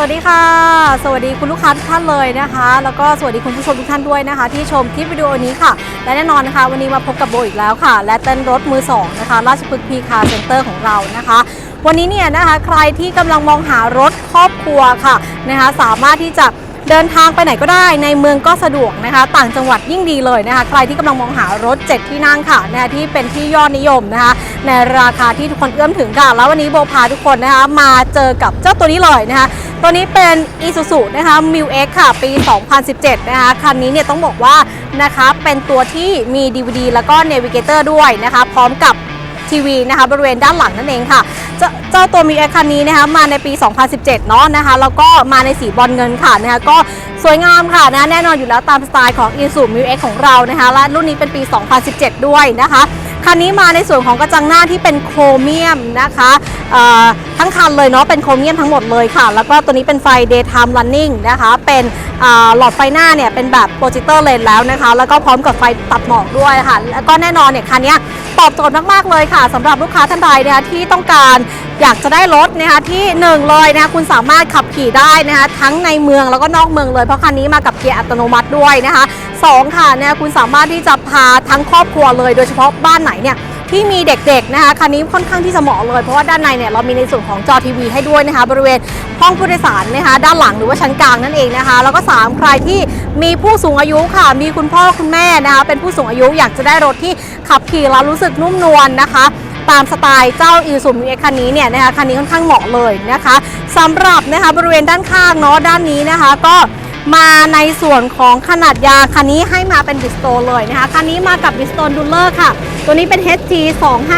สวัสดีค่ะ สวัสดีคุณลูกค้าทุกท่านเลยนะคะ แล้วก็สวัสดีคุณผู้ชมทุกท่านด้วยนะคะ ที่ชมคลิปวิดีโอนี้ค่ะ และแน่นอนนะคะ วันนี้มาพบกับโบอีกแล้วค่ะ และเต้นรถมือสองนะคะราชพฤกษ์พีคาเซ็นเตอร์ของเรานะคะวันนี้เนี่ยนะคะใครที่กำลังมองหารถครอบครัวค่ะนะคะสามารถที่จะ เดินทางไปไหนก็ได้ในเมืองก็สะดวกนะคะ ต่างจังหวัดยิ่งดีเลยนะคะ ใครที่กำลังมองหารถ 7 ที่นั่งค่ะนะะที่เป็นที่ยอดนิยมนะคะ ในราคาที่ทุกคนเอื้อมถึงค่ะ แล้ววันนี้โบพาทุกคนนะคะมาเจอกับเจ้าตัวนี้เลยนะคะตัวนี้เป็น Isuzu นะคะ m i x ค่ะ ปี 2017 นะคะ คันนี้เนี่ยต้องบอกว่านะคะ เป็นตัวที่มี DVD แล้วก็ Navigator ด้วยนะคะ พร้อมกับ ทีวีนะคะบริเวณด้านหลังนั่นเองค่ะ เจ้าเจ้าตัว m i x คันนี้นะคะมาในปี 2017 เนาะนะคะแล้วก็มาในสีบอลเงินค่ะนะคะก็สวยงามค่ะนะแน่นอนอยู่แล้วตามสไตล์ของ Isuzu m i x ของเรานะคะและรุ่นนี้เป็นปี 2017 ด้วยนะคะ คันนี้มาในส่วนของกระจังหน้าที่เป็นโครเมียมนะคะทั้งคันเลยเนาะเป็นโครเมียมทั้งหมดเลยค่ะ แล้วก็ตัวนี้เป็นไฟ daytime running นะคะเป็นหลอดไฟหน้าเนี่ยเป็นแบบโปรเจคเตอร์เลนแล้วนะคะ แล้วก็พร้อมกับไฟตัดหมอกด้วยค่ะ แล้วก็แน่นอนเนี่ยคันนี้ตอบโจทย์มาก ๆ เลยค่ะสำหรับลูกค้าท่านใดนะคะที่ต้องการอยากจะได้รถนะคะที่หนึ่งเลยนะคะคุณสามารถขับขี่ได้นะคะทั้งในเมืองแล้วก็นอกเมืองเลยเพราะคันนี้มากับเกียร์อัตโนมัติด้วยนะคะ สองค่ะเนี่ยคุณสามารถที่จะพาทั้งครอบครัวเลย โดยเฉพาะบ้านไหนเนี่ยที่มีเด็กๆนะคะคันนี้ค่อนข้างที่จะเหมาะเลย เพราะว่าด้านในเนี่ยเรามีในส่วนของจอทีวีให้ด้วยนะคะ บริเวณห้องผู้โดยสารนะคะ ด้านหลังหรือว่าชั้นกลางนั่นเองนะคะ แล้วก็ 3 ใครที่มีผู้สูงอายุค่ะ มีคุณพ่อคุณแม่นะคะเป็นผู้สูงอายุอยากจะได้รถที่ขับขี่แล้วรู้สึกนุ่มนวลนะคะตามสไตล์เจ้าอีซูมิเอคันนี้เนี่ยนะคะคันนี้ค่อนข้างเหมาะเลยนะคะสำหรับนะคะบริเวณด้านข้างเนาะด้านนี้นะคะ ก็ มาในส่วนของขนาดยางคันนี้ให้มาเป็นบิสโตเลยนะคะคันนี้มากับบิสโตนดูลเลอร์ค่ะ ตัวนี้เป็น HG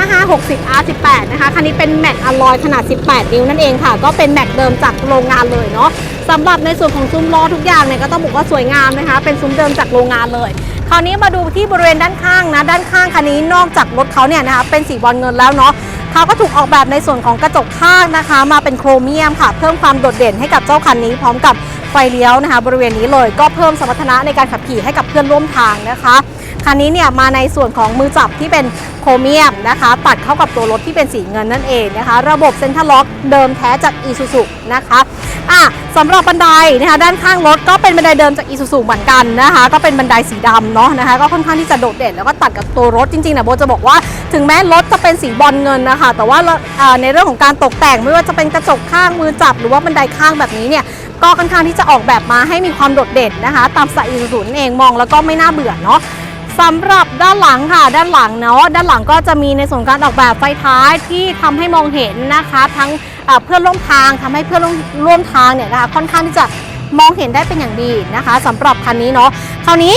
25560 R18 นะคะคันนี้เป็นแม็กอลลอยขนาด 18 นิ้วนั่นเองค่ะ ก็เป็นแม็กเดิมจากโรงงานเลยเนาะสำหรับในส่วนของซุ้มล้อทุกอย่างเนี่ยก็ต้องบอกว่าสวยงามนะคะ เป็นซุ้มเดิมจากโรงงานเลย คราวนี้มาดูที่บริเวณด้านข้างนะด้านข้างคันนี้นอกจากรถเขาเนี่ยนะคะเป็นสีบอลเงินแล้วเนาะเขาก็ถูกออกแบบในส่วนของกระจกข้างนะคะ มาเป็นโครเมียมค่ะ เพิ่มความโดดเด่นให้กับเจ้าคันนี้พร้อมกับ ไฟเลี้ยวนะคะ บริเวณนี้เลยก็เพิ่มสมรรถนะในการขับขี่ให้กับเพื่อนร่วมทางนะคะคันนี้เนี่ยมาในส่วนของมือจับที่เป็นโครเมียมนะคะ ตัดเข้ากับตัวรถที่เป็นสีเงินนั่นเองนะคะ ระบบเซ็นทรัลล็อกเดิมแท้จาก i s u z u นะคะอะสำหรับบันไดนะคะด้านข้างรถก็เป็นบันไดเดิมจาก i s u z u เหมือนกันนะคะ ก็เป็นบันไดสีดำเนาะนะคะ ก็ค่อนข้างที่จะโดดเด่นแล้วก็ตัดกับตัวรถจริงๆนะโบจะบอกว่าถึงแม้รถจะเป็นสีบอลเงินนะคะ แต่ว่าในเรื่องของการตกแต่งไม่ว่าจะเป็นกระจกข้างมือจับหรือว่าบันไดข้างแบบนี้เนี่ย ก็ค่อนข้างที่จะออกแบบมาให้มีความโดดเด่นนะคะ ตามสไตล์ศูนย์เองมองแล้วก็ไม่น่าเบื่อเนาะสำหรับด้านหลังค่ะ ด้านหลังเนาะด้านหลังก็จะมีในส่วนการออกแบบไฟท้ายที่ทำให้มองเห็นนะคะ ทั้งเพื่อนร่วมทางทำให้เพื่อนร่วมร่วมทางเนี่ยนะคะค่อนข้างที่จะมองเห็นได้เป็นอย่างดีนะคะสำหรับคันนี้เนาะคราวนี้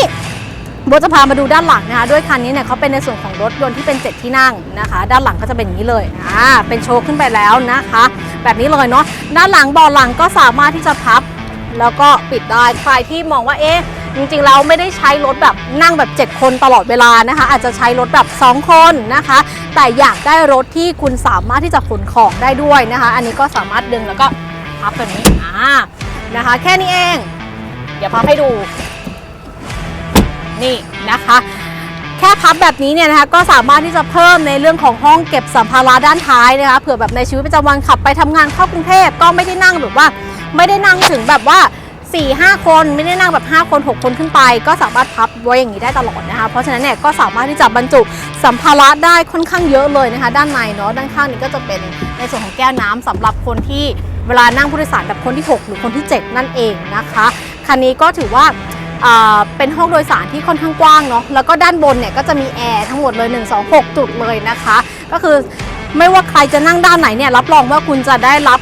โบจะพามาดูด้านหลังนะคะ ด้วยคันนี้เนี่ยเขาเป็นในส่วนของรถยนต์ที่เป็น 7 ที่นั่งนะคะ ด้านหลังก็จะเป็นอย่างนี้เลยอ่าเป็นโชว์ขึ้นไปแล้วนะคะ แบบนี้เลยเนาะด้านหลังเบาะหลังก็สามารถที่จะพับ แล้วก็ปิดได้ใครที่มองว่าเอ๊ะจริงๆเราไม่ได้ใช้รถแบบนั่งแบบ 7 คนตลอดเวลานะคะ อาจจะใช้รถแบบ 2 คนนะคะ แต่อยากได้รถที่คุณสามารถที่จะขนของได้ด้วยนะคะ อันนี้ก็สามารถดึงแล้วก็พับแบบนี้อ่านะคะ แค่นี้เอง เดี๋ยวพับให้ดู นี่นะคะแค่พับแบบนี้เนี่ยนะคะก็สามารถที่จะเพิ่มในเรื่องของห้องเก็บสัมภาระด้านท้ายนะคะเผื่อแบบในชีวิตประจำวันขับไปทำงานเข้ากรุงเทพก็ไม่ได้นั่งแบบว่า ไม่ได้นั่งถึงแบบว่า 4 5 คนไม่ได้นั่งแบบ 5 คน 6 คนขึ้นไป ก็สามารถพับไว้อย่างนี้ได้ตลอดนะคะเพราะฉะนั้นเนี่ยก็สามารถที่จะบรรจุสัมภาระได้ค่อนข้างเยอะเลยนะคะ ด้านในเนาะด้านข้างนี้ก็จะเป็นในส่วนของแก้วน้ำสำหรับคนที่เวลานั่งผู้โดยสารแบบคนที่ 6 หรือคนที่ 7 นั่นเองนะคะคันนี้ก็ถือว่า เป็นห้องโดยสารที่ค่อนข้างกว้างเนาะแล้วก็ด้านบนเนี่ยก็จะมีแอร์ทั้งหมดเลย 1 2 6 จุดเลยนะคะ ก็คือไม่ว่าใครจะนั่งด้านไหนเนี่ยรับรองว่าคุณจะได้รับ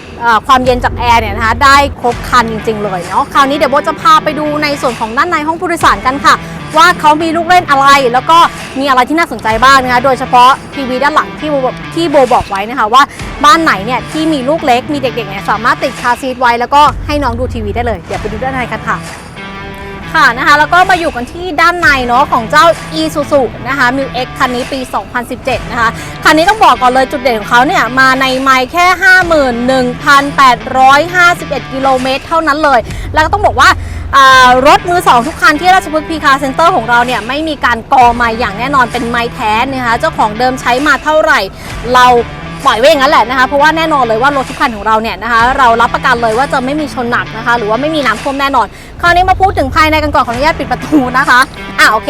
ความเย็นจากแอร์เนี่ยนะคะได้ครบคันจริง ๆ เลยเนาะคราวนี้เดี๋ยวโบจะพาไปดูในส่วนของด้านในห้องผู้โดยสารกันค่ะ ว่าเขามีลูกเล่นอะไร แล้วก็มีอะไรที่น่าสนใจบ้างนะคะโดยเฉพาะทีวีด้านหลังที่โบที่โบบอกไว้นะคะว่าบ้านไหนเนี่ยที่มีลูกเล็กมีเด็กๆเนี่ยสามารถติดคาซีทไว้แล้วก็ให้น้องดูทีวีได้เลยเดี๋ยวไปดูด้านในกันค่ะ ค่ะนะคะแล้วก็มาอยู่กันที่ด้านในเนาะของเจ้า e s u z u นะคะ m i x คันนี้ปี 2017 นะคะ คันนี้ต้องบอกก่อนเลยจุดเด่นของเขาเนี่ย มาในไมล์แค่ 51,851 กิโลเมตรเท่านั้นเลย แล้วก็ต้องบอกว่าอ่ารถมือ 2 ทุกคันที่ราชพฤกษ์พีคาเซ็นเตอร์ของเราเนี่ย ไม่มีการกอไมล์อย่างแน่นอนเป็นไมล์แท้นะคะเจ้าของเดิมใช้มาเท่าไหร่เรา ปล่อยไว้อย่างนั้นแหละนะคะ เพราะว่าแน่นอนเลยว่ารถทุกคันของเราเนี่ยนะคะ เรารับประกันเลยว่าจะไม่มีชนหนักนะคะ หรือว่าไม่มีน้ำท่วมแน่นอน คราวนี้มาพูดถึงภายในกันก่อนขออนุญาตปิดประตูนะคะอะโอเค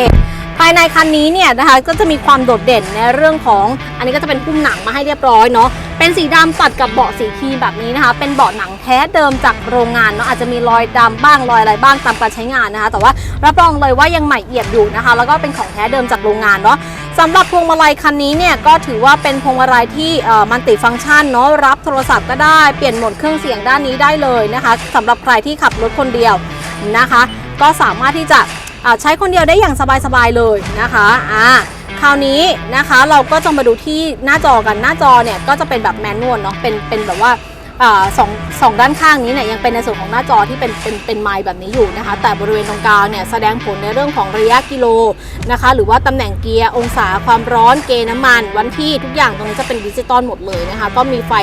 ภายในคันนี้เนี่ยนะคะก็จะมีความโดดเด่นในเรื่องของอันนี้ก็จะเป็นพุ่มหนังมาให้เรียบร้อยเนาะเป็นสีดำตัดกับเบาะสีครีมแบบนี้นะคะ เป็นเบาะหนังแท้เดิมจากโรงงานเนาะอาจจะมีรอยดำบ้างรอยอะไรบ้างตามการใช้งานนะคะ แต่ว่ารับรองเลยว่ายังใหม่เอี่ยมอยู่นะคะ แล้วก็เป็นของแท้เดิมจากโรงงานเนาะ สำหรับพวงมาลัยคันนี้เนี่ยก็ถือว่าเป็นพวงมาลัยที่มันติฟังก์ชันเนาะรับโทรศัพท์ก็ได้เปลี่ยนโหมดเครื่องเสียงด้านนี้ได้เลยนะคะสำหรับใครที่ขับรถคนเดียวนะคะ ก็สามารถที่จะใช้คนเดียวได้อย่างสบายๆเลยนะคะอ่าคราวนี้นะคะเราก็จะมาดูที่หน้าจอกันหน้าจอเนี่ยก็จะเป็นแบบแมนนวลเนาะเป็นเป็นแบบว่า สองสองด้านข้างนี้เนี่ยยังเป็นในส่วนของหน้าจอที่เป็นเป็นเป็นไมล์แบบนี้อยู่นะคะ แต่บริเวณตรงกลางเนี่ยแสดงผลในเรื่องของระยะกิโลนะคะ หรือว่าตำแหน่งเกียร์องศาความร้อนเกณฑ์น้ำมัน วันที่ทุกอย่างตรงนี้จะเป็นดิจิตอลหมดเลยนะคะ ก็มีไฟ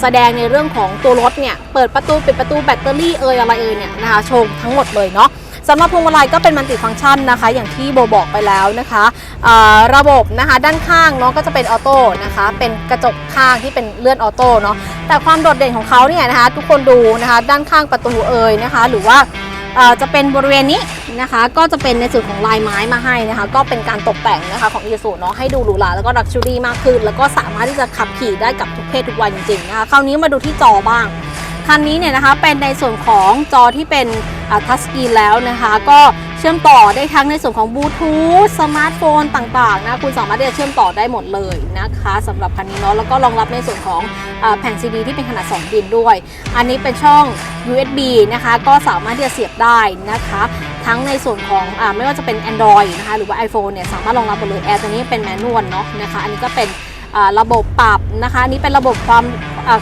แสดงในเรื่องของตัวรถเนี่ยเปิดประตูปิดประตูแบตเตอรี่เอ่ยอะไรเอ่ยเนี่ยนะคะโชว์ทั้งหมดเลยเนาะ สำหรับพวงมาลัยก็เป็นมัลติฟังก์ชันนะคะ อย่างที่โบบอกไปแล้วนะคะระบบนะคะด้านข้างเนาะก็จะเป็นออโต้นะคะ เป็นกระจกข้างที่เป็นเลื่อนออโต้เนาะแต่ความโดดเด่นของเขาเนี่ยนะคะทุกคนดูนะคะด้านข้างประตูเอ่ยนะคะ หรือว่าจะเป็นบริเวณนี้นะคะ ก็จะเป็นในส่วนของลายไม้มาให้นะคะ ก็เป็นการตกแต่งนะคะของอีซูเนาะให้ดูหรูหราแล้วก็ลักชัวรี่มากขึ้น แล้วก็สามารถที่จะขับขี่ได้กับทุกเพศทุกวัยจริงๆนะคะคราวนี้มาดูที่จอบ้าง คันนี้เนี่ยนะคะเป็นในส่วนของจอที่เป็นทัชสกรีนแล้วนะคะ ก็เชื่อมต่อได้ทั้งในส่วนของบลูทูธสมาร์ทโฟนต่างๆนะคุณสามารถที่จะเชื่อมต่อได้หมดเลยนะคะสำหรับคันนี้เนาะแล้วก็รองรับในส่วนของอแผ่นซีดีที่เป็นขนาด 2 ดินด้วย อันนี้เป็นช่อง USB นะคะ ก็สามารถที่จะเสียบได้นะคะ ทั้งในส่วนของอไม่ว่าจะเป็น Android นะคะหรือว่า iPhone เนี่ยสามารถรองรับหมดเลยแอร์ตัวนี้เป็นแมนนวลเนาะนะคะ อันนี้ก็เป็น ระบบปรับนะคะอันนี้เป็นระบบความ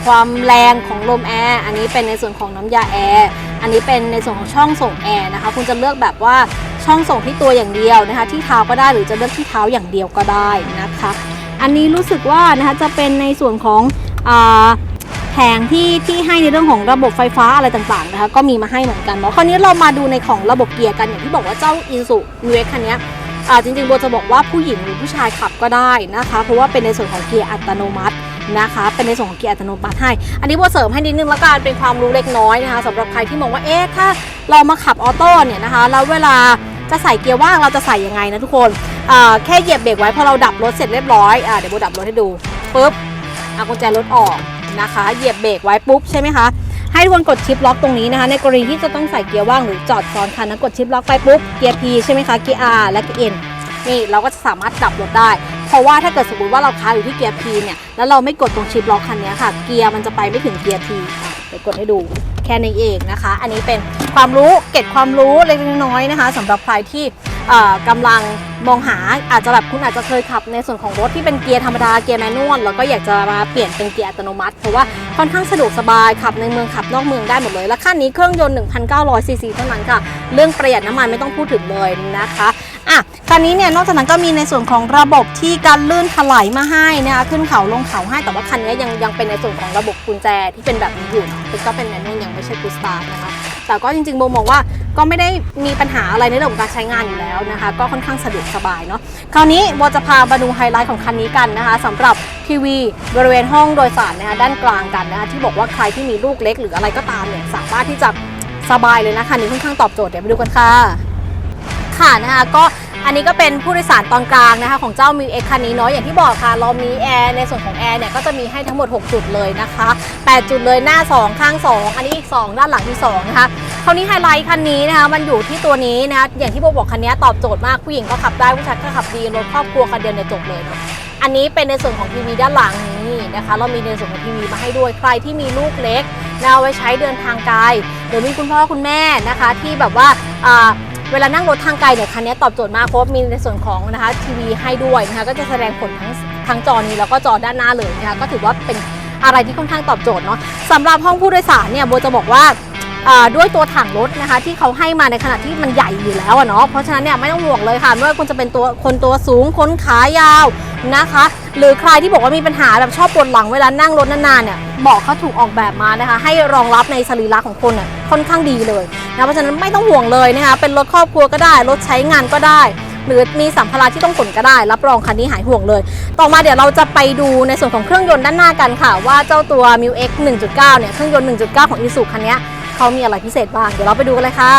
ความแรงของลมแอร์อันนี้เป็นในส่วนของน้ำยาแอร์อันนี้เป็นในส่วนของช่องส่งแอร์นะคะ คุณจะเลือกแบบว่าช่องส่งที่ตัวอย่างเดียวนะคะ ที่เท้าก็ได้หรือจะเลือกที่เท้าอย่างเดียวก็ได้นะคะ อันนี้รู้สึกว่านะคะจะเป็นในส่วนของอแผงที่ที่ให้ในเรื่องของระบบไฟฟ้าอะไรต่างๆนะคะก็มีมาให้เหมือนกันเนาะคราวนี้เรามาดูในของระบบเกียร์กันอย่างที่บอกว่าเจ้า i s u n e x คันนี้ จริงๆโบจะบอกว่าผู้หญิงหรือผู้ชายขับก็ได้นะคะ เพราะว่าเป็นในส่วนของเกียร์อัตโนมัตินะคะ เป็นในส่วนของเกียร์อัตโนมัติให้ อันนี้โบเสริมให้นิดนึงละกันเป็นความรู้เล็กน้อยนะคะสำหรับใครที่มองว่าเอ๊ะถ้าเรามาขับออโต้เนี่ยนะคะแล้วเวลาจะใส่เกียร์ว่างเราจะใส่ยังไงนะทุกคนอ่าแค่เหยียบเบรกไว้พอเราดับรถเสร็จเรียบร้อยอ่าเดี๋ยวโบดับรถให้ดูปุ๊บเอากุญแจรถออกนะคะ เหยียบเบรกไว้ปุ๊บใช่ไหมคะ ให้ทุกคนกดชิปล็อกตรงนี้นะคะ ในกรณีที่จะต้องใส่เกียร์ว่างหรือจอดซ้อนคันนะกดชิปล็อกไปปุ๊บเกียร์ P ใช่ไหมคะเกียร์ R และเกียร์ N นี่เราก็จะสามารถดับรถได้ เพราะว่าถ้าเกิดสมมติว่าเราค้างอยู่ที่เกียร์ P เนี่ยแล้วเราไม่กดตรงชิปล็อกคันนี้ค่ะ เกียร์มันจะไปไม่ถึงเกียร์ T อะเดี๋ยวกดให้ดูแค่นี้เองนะคะ อันนี้เป็นความรู้เก็บความรู้เล็กน้อยนะคะสำหรับใครที่ กำลังมองหาอาจจะแบบคุณอาจจะเคยขับในส่วนของรถที่เป็นเกียร์ธรรมดาเกียร์แมนนวลแล้วก็อยากจะมาเปลี่ยนเป็นเกียร์อัตโนมัติเพราะว่าค่อนข้างสะดวกสบายขับในเมืองขับนอกเมืองได้หมดเลยและคันนี้เครื่องยนต์ 1,900ซีซีเท่านั้นค่ะ เรื่องประหยัดน้ำมันไม่ต้องพูดถึงเลยนะคะอะคันนี้เนี่ยนอกจากนั้นก็มีในส่วนของระบบที่การลื่นถลายมาให้นะคะขึ้นเขาลงเขาให้แต่ว่าคันนี้ยังยังเป็นในส่วนของระบบกุญแจที่เป็นแบบนี้อยู่ก็เป็นแมนนวลยังไม่ใช่กูสตาร์นะคะ แต่ก็จริงๆโบมองว่าก็ไม่ได้มีปัญหาอะไรในเรื่องของการใช้งานอยู่แล้วนะคะ ก็ค่อนข้างสะดวกสบายเนาะคราวนี้โบจะพามาดูไฮไลท์ของคันนี้กันนะคะสำหรับทีวีบริเวณห้องโดยสารนะคะด้านกลางกันนะคะที่บอกว่าใครที่มีลูกเล็กหรืออะไรก็ตามเนี่ยสามารถที่จะสบายเลยนะคันนี้ค่อนข้างตอบโจทย์เดี๋ยวไปดูกันค่ะค่ะนะคะก็ อันนี้ก็เป็นผู้โดยสารตอนกลางนะคะของเจ้า m ิวเอ็กคันนี้เนาะอย่างที่บอกค่ะเรามีแอร์ในส่วนของแอร์เนี่ยก็จะมีให้ทั้งหมด 6 จุดเลยนะคะ8จุดเลยหน้า 2 ข้าง 2 อันนี้อีก 2 ด้านหลังที่2นะคะคราวนี้ไฮไลท์คันนี้นะคะมันอยู่ที่ตัวนี้นะคะอย่างที่โบบอกคันนี้ตอบโจทย์มากผู้หญิงก็ขับได้ผู้ชายก็ขับดีรถครอบครัวคันเดียวเนี่ยจบเลยเนาะอันนี้เป็นในส่วนของทีวีด้านหลังนี้นะคะ เรามีในส่วนของทีวีมาให้ด้วยใครที่มีลูกเล็กนะเอาไว้ใช้เดินทางไกลหรือมีคุณพ่อคุณแม่นะคะที่แบบว่า เวลานั่งรถทางไกลเนี่ยคันนี้ตอบโจทย์มากเพราะมีในส่วนของนะคะทีวีให้ด้วยนะคะก็จะแสดงผลทั้งทั้งจอนี้แล้วก็จอด้านหน้าเลยนะคะก็ถือว่าเป็นอะไรที่ค่อนข้างตอบโจทย์เนาะสำหรับห้องผู้โดยสารเนี่ยโบจะบอกว่า ด้วยตัวถังรถนะคะที่เขาให้มาในขณะที่มันใหญ่อยู่แล้วเนาะเพราะฉะนั้นเนี่ยไม่ต้องห่วงเลยค่ะไม่ว่าคุณจะเป็นตัวคนตัวสูงคนขายาวนะคะ หรือใครที่บอกว่ามีปัญหาแบบชอบปวดหลังเวลานั่งรถนานๆเนี่ยเบอกเขาถูกออกแบบมานะคะ ให้รองรับในสรีระของคนน่ะค่อนข้างดีเลยนะเพราะฉะนั้นไม่ต้องห่วงเลยนะคะเป็นรถครอบครัวก็ได้รถใช้งานก็ได้หรือมีสัมภาระที่ต้องขนก็ได้ รับรองคันนี้หายห่วงเลย ต่อมาเดี๋ยวเราจะไปดูในส่วนของเครื่องยนต์ด้านหน้ากันค่ะ ว่าเจ้าตัว m ิ X 1.9 เนี่ย เครื่องยนต์ 1.9 ของ Isuzu คันนี้ เขามีอะไรพิเศษบ้าง เดี๋ยวเราไปดูกันเลยค่ะ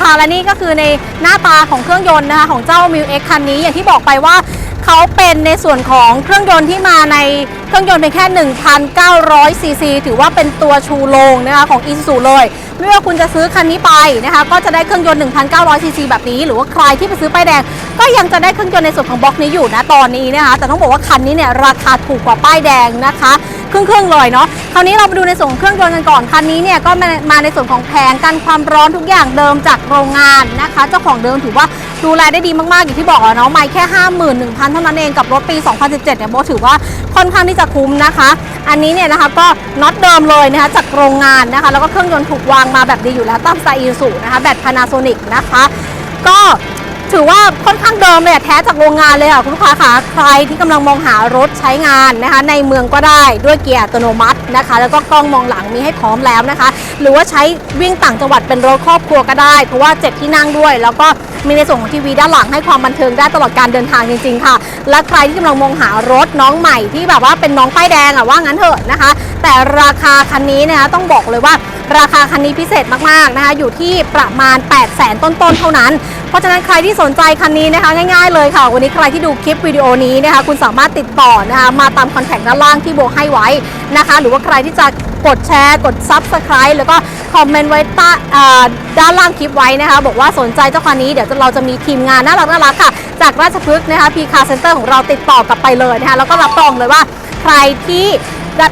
ค่ะและนี่ก็คือในหน้าตาของเครื่องยนต์นะคะของเจ้า m ิ X คันนี้อย่างที่บอกไปว่า เขาเป็นในส่วนของเครื่องยนต์ที่มาในเครื่องยนต์เป็นแค่ 1,900ซีซีถือว่าเป็นตัวชูโรงนะคะของ Isuzu เลยไม่ว่าคุณจะซื้อคันนี้ไปนะคะก็จะได้เครื่องยนต์ 1,900ซีซีแบบนี้ หรือว่าใครที่ไปซื้อป้ายแดง ก็ยังจะได้เครื่องยนต์ในส่วนของบล็อกนี้อยู่นะตอนนี้นะคะแต่ต้องบอกว่าคันนี้เนี่ยราคาถูกกว่าป้ายแดงนะคะครึ่งครึ่งๆเลยเนาะ คราวนี้เราไปดูในส่วนเครื่องยนต์กันก่อน คันนี้เนี่ยก็มามาในส่วนของแผงกันความร้อนทุกอย่างเดิมจากโรงงานนะคะ เจ้าของเดิมถือว่า ดูแลได้ดีมากๆ อย่างที่บอกแล้วเนาะไม่แค่ 51,000 เท่านั้นเองกับรถปี 2017 เนี่ยโบถือว่าค่อนข้างที่จะคุ้มนะคะ อันนี้เนี่ยนะคะก็น็อตเดิมเลยนะคะจากโรงงานนะคะ แล้วก็เครื่องยนต์ถูกวางมาแบบดีอยู่แล้วตามสไตล์อีซูนะคะแบตพานาโซนิกนะคะ ก็ ถือว่าค่อนข้างเดิมเลยแท้จากโรงงานเลยค่ะคุณลูกค้าค่ะใครที่กำลังมองหารถใช้งานนะคะ ในเมืองก็ได้ด้วยเกียร์อัตโนมัตินะคะ แล้วก็กล้องมองหลังมีให้พร้อมแล้วนะคะ หรือว่าใช้วิ่งต่างจังหวัดเป็นรถครอบครัวก็ได้ เพราะว่าเจ็ดที่นั่งด้วย แล้วก็มีในส่วนของทีวีด้านหลังให้ความบันเทิงได้ตลอดการเดินทางจริงๆค่ะ และใครที่กำลังมองหารถน้องใหม่ที่แบบว่าเป็นน้องป้ายแดงอะว่างั้นเถอะนะคะ แต่ราคาคันนี้นะคะต้องบอกเลยว่า ราคาคันนี้พิเศษมากๆนะคะอยู่ที่ประมาณ 8 0 0แสนต้นๆ เท่านั้น เพราะฉะนั้นใครที่สนใจคันนี้นะคะง่ายๆเลยค่ะ วันนี้ใครที่ดูคลิปวิดีโอนี้นะคะคุณสามารถติดต่อนะคะมาตามคอนแทคด้านล่างที่โบให้ไว้นะคะ หรือว่าใครที่จะกดแชร์ กด Subscribe แล้วก็คอมเมนต์ไว้ใต้ด้านล่างคลิปไว้นะคะ บอกว่าสนใจเจ้าคันนี้เดี๋ยวเราจะมีทีมงานน่ารักน่ารักค่ะ จากราชพฤกษ์นะคะพีคาเซ็นเตอร์ของเราติดต่อกลับไปเลยนะคะแล้วก็รับรองเลยว่าใครที่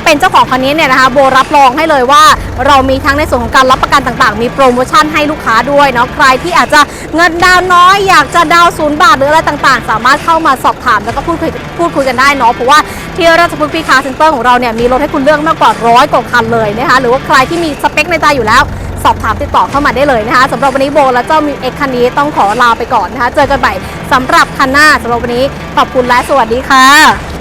เป็นเจ้าของคันนี้เนี่ยนะคะโบรับรองให้เลยว่า เรามีทั้งในส่วนของการรับประกันต่างๆ มีโปรโมชั่นให้ลูกค้าด้วยเนาะใครที่อาจจะเงินดาวน์น้อยอยากจะดาวน์ศูนย์บาทหรืออะไรต่างๆ สามารถเข้ามาสอบถามแล้วก็พูดคุยพูดคุยกันได้เนาะเพราะว่าที่ราชพฤกษ์พีคาเซ็นเตอร์ของเราเนี่ยมีรถให้คุณเลือกมากกว่าร้อยกว่าคันเลยนะคะหรือว่าใครที่มีสเปคในใจอยู่แล้วสอบถามติดต่อเข้ามาได้เลยนะคะสำหรับวันนี้โบและเจ้ามิวเอ็กคันนี้ต้องขอลาไปก่อนนะคะ เจอกันใหม่สำหรับคันหน้าสำหรับวันนี้ขอบคุณและสวัสดีค่ะ